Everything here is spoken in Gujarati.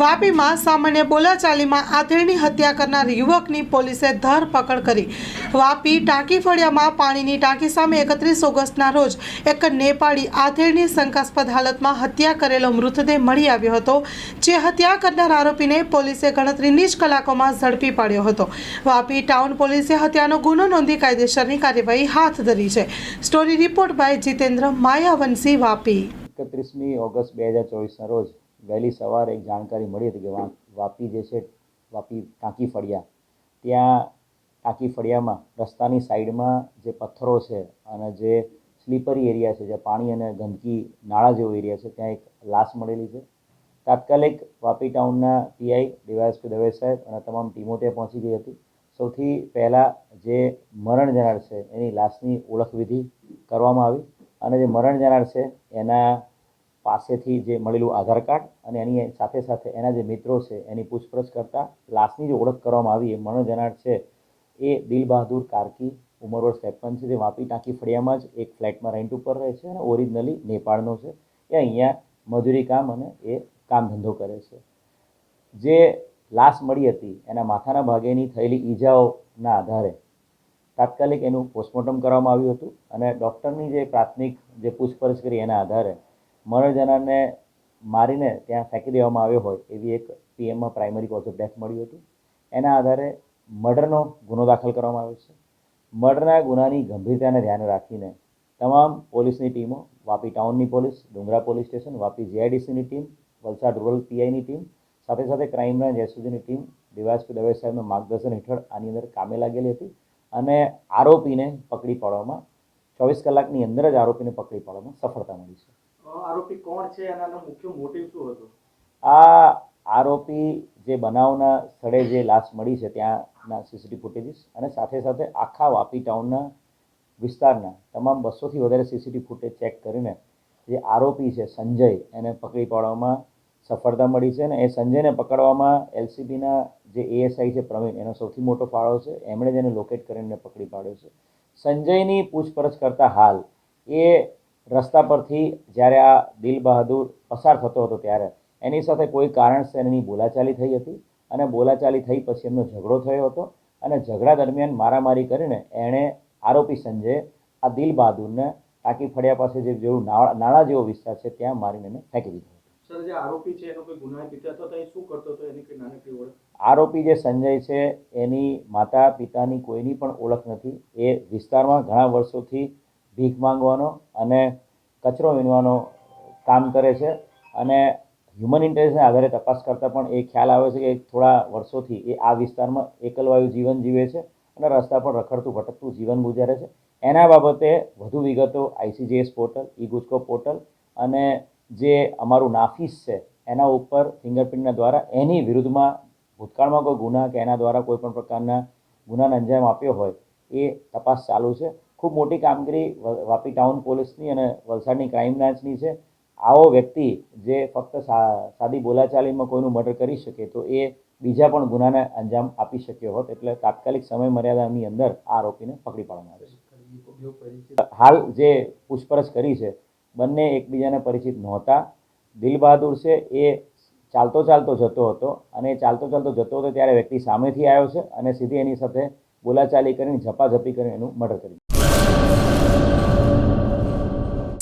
વાપીમાં સામાન્ય બોલાચાલીમાં આધેડની હત્યા કરનાર યુવકની પોલીસે ધરપકડ કરી. વાપી ટાંકી ફળિયામાં પાણીની ટાંકી સામે એકત્રીસ ઓગસ્ટના રોજ એક નેપાળી આધેડની શંકાસ્પદ હાલતમાં હત્યા કરેલો મૃતદેહ મળી આવ્યો હતો, જે હત્યા કરનાર આરોપીને પોલીસે ગણતરીની જ કલાકોમાં ઝડપી પાડ્યો હતો. વાપી ટાઉન પોલીસે હત્યાનો ગુનો નોંધી કાયદેસરની કાર્યવાહી હાથ ધરી છે. Story report by Jitendra Mayavanshi, Vapi. એકત્રીસમી August બે હજાર ચોવીસના રોજ વહેલી સવારે એક જાણકારી મળી હતી કે વાપી જે છે, વાપી ટાંકી ફળિયા, ત્યાં ટાંકી ફળિયામાં રસ્તાની સાઈડમાં જે પથ્થરો છે અને જે સ્લીપરી એરિયા છે, જે પાણી અને ગંદકી નાળા જેવો એરિયા છે, ત્યાં એક લાશ મળેલી છે. તાત્કાલિક વાપી ટાઉનના પીઆઈ ડીવાયએસપી દવે સાહેબ અને તમામ ટીમો ત્યાં પહોંચી ગઈ હતી. સૌથી પહેલાં જે મરણ જનાર છે, એની લાશની ઓળખવિધિ કરવામાં આવી અને જે મરણ જનાર છે, એના પાસેથી જે મળેલું આધાર કાર્ડ અને એની સાથે સાથે એના જે મિત્રો છે, એની પૂછપરછ કરતાં લાશની જે ઓળખ કરવામાં આવી એ મરણ છે, એ દિલ બહાદુર કાર્કી ઉંમર વર્ષ ત્રેપન છે, જે વાપી ટાંકી ફળિયામાં જ એક ફ્લેટમાં રેન્ટ ઉપર રહે છે અને ઓરિજિનલી નેપાળનો છે. એ અહીંયા મજૂરી કામ અને એ કામ ધંધો કરે છે. જે લાશ મળી હતી, એના માથાના ભાગેની થયેલી ઈજાઓના આધારે તાત્કાલિક એનું પોસ્ટમોર્ટમ કરવામાં આવ્યું હતું અને ડૉક્ટરની જે પ્રાથમિક જે પૂછપરછ કરી એના આધારે મરણ મારીને ત્યાં ફેંકી દેવામાં આવ્યો હોય એવી એક પીએમમાં પ્રાઇમરી કોઝ ઓફ ડેથ મળ્યું હતું. એના આધારે મર્ડરનો ગુનો દાખલ કરવામાં આવ્યો છે. મર્ડરના ગુનાની ગંભીરતાને ધ્યાને રાખીને તમામ પોલીસની ટીમો, Vapi ટાઉનની police, Dungra police station, Vapi જીઆઈડીસીની team, Valsad rural પીઆઈની ટીમ, સાથે સાથે ક્રાઇમ બ્રાન્ચ એસઓજીની ટીમ ડીવાયસપી દવે સાહેબના માર્ગદર્શન હેઠળ આની અંદર કામે લાગેલી હતી અને આરોપીને પકડી પાડવામાં ચોવીસ કલાકની અંદર જ આરોપીને પકડી પાડવામાં સફળતા મળી છે. આરોપી કોણ છે અને આનો મુખ્ય મોટિવ શું હતો? આ આરોપી જે બનાવના સ્થળે જે લાશ મળી છે ત્યાંના સીસીટીવી ફૂટેજીસ અને સાથે સાથે આખા વાપી ટાઉનના વિસ્તારના તમામ બસોથી વધારે સીસીટીવી ફૂટેજ ચેક કરીને જે આરોપી છે સંજય એને પકડી પાડવામાં સફળતા મળી છે અને એ સંજયને પકડવામાં એલસીબીના જે એએસઆઈ છે પ્રવીણ એનો સૌથી મોટો ફાળો છે. એમણે જ એને લોકેટ કરીને પકડી પાડ્યો છે. સંજયની પૂછપરછ કરતા હાલ એ રસ્તા પરથી જ્યારે આ દિલ બહાદુર પસાર થતો હતો ત્યારે એની સાથે કોઈ કારણસર એની બોલાચાલી થઈ હતી અને બોલાચાલી થઈ પછી એમનો ઝઘડો થયો હતો અને ઝઘડા દરમિયાન મારામારી કરીને એણે આરોપી સંજય આ દિલ બહાદુરને ટાંકી ફળિયા પાસે જે જેવું નાળા જેવો વિસ્તાર છે ત્યાં મારીને એને ફેંકી દીધો સર જે આરોપી છે એનો કોઈ ગુનાહિત ઇતિહાસ હતો એ શું કરતો હતો? એની કોઈ નાનકડી ઓળખ? આરોપી જે સંજય છે એની માતા પિતાની કોઈની પણ ઓળખ નથી. એ વિસ્તારમાં ઘણા વર્ષોથી ભીખ માંગવાનો અને કચરો વીણવાનો કામ કરે છે. અને હ્યુમન ઇન્ટેલિજન્સના આધારે તપાસ કરતાં પણ એ ખ્યાલ આવે છે કે થોડા વર્ષોથી એ આ વિસ્તારમાં એકલવાયુ જીવન જીવે છે અને રસ્તા પર રખડતું ભટકતું જીવન ગુજારે છે. એના બાબતે વધુ વિગતો ICGS portal, e Gujco portal અને જે અમારું નાફીસ છે એના ઉપર ફિંગરપ્રિન્ટના દ્વારા એની વિરુદ્ધમાં ભૂતકાળમાં કોઈ ગુના કે એના દ્વારા કોઈ પણ પ્રકારના ગુનાને અંજામ આપ્યો હોય એ તપાસ ચાલુ છે. ખૂબ મોટી કામગીરી વાપી ટાઉન પોલીસની અને વલસાડની ક્રાઇમ બ્રાન્ચની છે. આવો વ્યક્તિ જે ફક્ત સાદી બોલાચાલીમાં કોઈનું મર્ડર કરી શકે તો એ બીજા પણ ગુનાને અંજામ આપી શક્યો હોત એટલે તાત્કાલિક સમય મર્યાદાની અંદર આ આરોપીને પકડી પાડવામાં આવે છે. હાલ જે પૂછપરછ કરી છે, બંને એકબીજાને પરિચિત નહોતા. દિલ બહાદુર છે, એ ચાલતો ચાલતો જતો હતો અને ચાલતો ચાલતો જતો હતો ત્યારે વ્યક્તિ સામેથી આવ્યો છે અને સીધી એની સાથે બોલાચાલી કરીને ઝપાઝપી કરીને એનું મર્ડર કરી